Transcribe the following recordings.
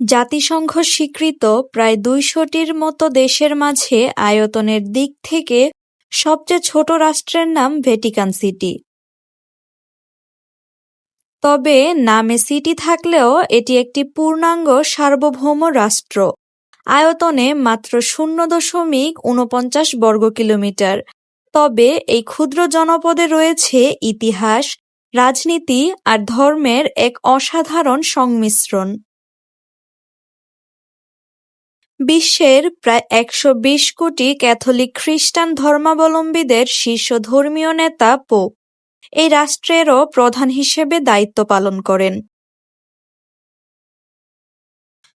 জাতিসংঘ স্বীকৃত প্রায় দুইশটির মতো দেশের মাঝে আয়তনের দিক থেকে সবচেয়ে ছোট রাষ্ট্রের নাম ভ্যাটিকান সিটি। তবে নামে সিটি থাকলেও এটি একটি পূর্ণাঙ্গ সার্বভৌম রাষ্ট্র। আয়তনে মাত্র শূন্য দশমিক ঊনপঞ্চাশ বর্গ কিলোমিটার। তবে এই ক্ষুদ্র জনপদে রয়েছে ইতিহাস, রাজনীতি আর ধর্মের এক অসাধারণ সংমিশ্রণ। বিশ্বের প্রায় একশো বিশ কোটি ক্যাথলিক খ্রিস্টান ধর্মাবলম্বীদের শীর্ষ ধর্মীয় নেতা পোপ এই রাষ্ট্রেরও প্রধান হিসেবে দায়িত্ব পালন করেন।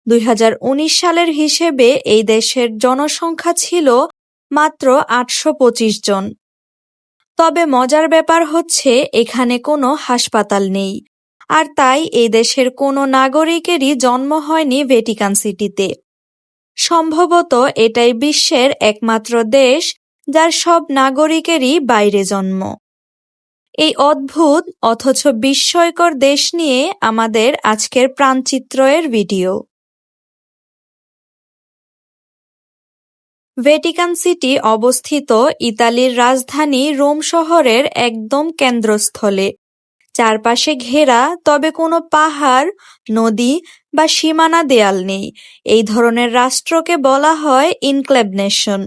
দুই হাজার উনিশ সালের হিসেবে এই দেশের জনসংখ্যা ছিল মাত্র আটশো পঁচিশ জন। তবে মজার ব্যাপার হচ্ছে, এখানে কোনো হাসপাতাল নেই আর তাই এই দেশের কোনো নাগরিকেরই জন্ম হয়নি ভেটিকান সিটিতে সম্ভবত এটাই বিশ্বের একমাত্র দেশ যার সব নাগরিকেরই বাইরে জন্ম। এই অদ্ভুত, অথচ বিস্ময়কর দেশ নিয়ে আমাদের আজকের প্রাণচিত্রের ভিডিও। ভ্যাটিকান সিটি অবস্থিত ইতালির রাজধানী রোম শহরের একদম কেন্দ্রস্থলে। চারপাশে ঘেরা, তবে কোনো পাহাড়, নদী বা সীমানা দেয়াল নেই। এই ধরনের রাষ্ট্রকে বলা হয় ইনক্লেভ নেশন।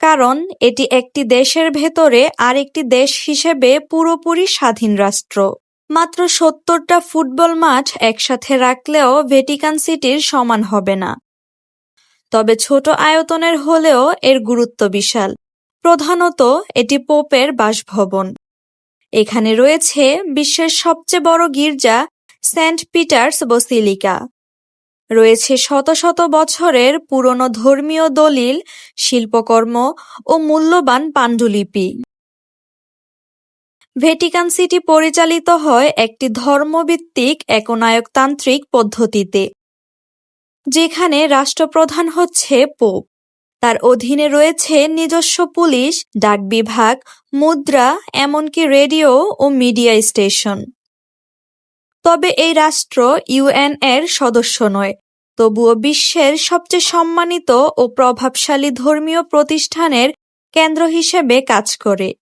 কারণ এটি একটি দেশের ভেতরে আরেকটি দেশ হিসেবে পুরোপুরি স্বাধীন রাষ্ট্র। মাত্র সত্তরটা ফুটবল মাঠ একসাথে রাখলেও ভেটিকান সিটির সমান হবে না। তবে ছোট আয়তনের হলেও এর গুরুত্ব বিশাল। প্রধানত এটি পোপের বাসভবন। এখানে রয়েছে বিশ্বের সবচেয়ে বড় গির্জা সেন্ট পিটার্স বসিলিকা। রয়েছে শত শত বছরের পুরনো ধর্মীয় দলিল, শিল্পকর্ম ও মূল্যবান পাণ্ডুলিপি। ভেটিকান সিটি পরিচালিত হয় একটি ধর্মভিত্তিক একনায়কতান্ত্রিক পদ্ধতিতে, যেখানে রাষ্ট্রপ্রধান হচ্ছে পোপ। তার অধীনে রয়েছে নিজস্ব পুলিশ ডাক বিভাগ মুদ্রা, এমনকি রেডিও ও মিডিয়া স্টেশন। তবে এই রাষ্ট্র ইউএন এর সদস্য নয়। তবুও বিশ্বের সবচেয়ে সম্মানিত ও প্রভাবশালী ধর্মীয় প্রতিষ্ঠানের কেন্দ্র হিসেবে কাজ করে।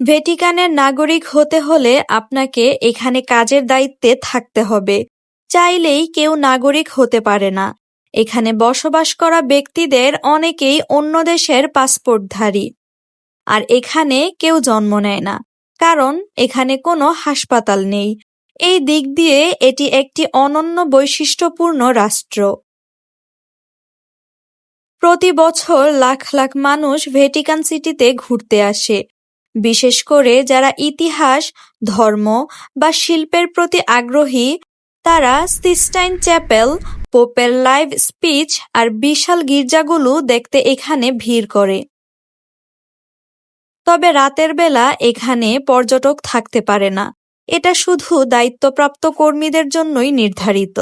ভ্যাটিকানের নাগরিক হতে হলে আপনাকে এখানে কাজের দায়িত্বে থাকতে হবে। চাইলেই কেউ নাগরিক হতে পারে না। এখানে বসবাস করা ব্যক্তিদের অনেকেই অন্য দেশের পাসপোর্টধারী। আর এখানে কেউ জন্ম নেয় না। কারণ এখানে কোনো হাসপাতাল নেই। এই দিক দিয়ে এটি একটি অনন্য বৈশিষ্ট্যপূর্ণ রাষ্ট্র। প্রতি বছর লাখ লাখ মানুষ ভ্যাটিকান সিটিতে ঘুরতে আসে। বিশেষ করে যারা ইতিহাস, ধর্ম বা শিল্পের প্রতি আগ্রহী, তারা সিস্টাইন চ্যাপেল, পোপের লাইভ স্পিচ আর বিশাল গির্জাগুলো দেখতে এখানে ভিড় করে। তবে রাতের বেলা এখানে পর্যটক থাকতে পারে না। এটা শুধু দায়িত্বপ্রাপ্ত কর্মীদের জন্যই নির্ধারিত।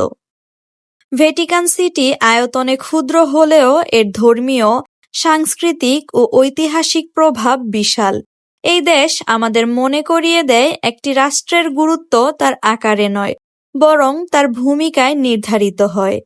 ভ্যাটিকান সিটি আয়তনে ক্ষুদ্র হলেও এর ধর্মীয়, সাংস্কৃতিক ও ঐতিহাসিক প্রভাব বিশাল। এই দেশ আমাদের মনে করিয়ে দেয় একটি রাষ্ট্রের গুরুত্ব তার আকারে নয়, বরং তার ভূমিকায় নির্ধারিত হয়।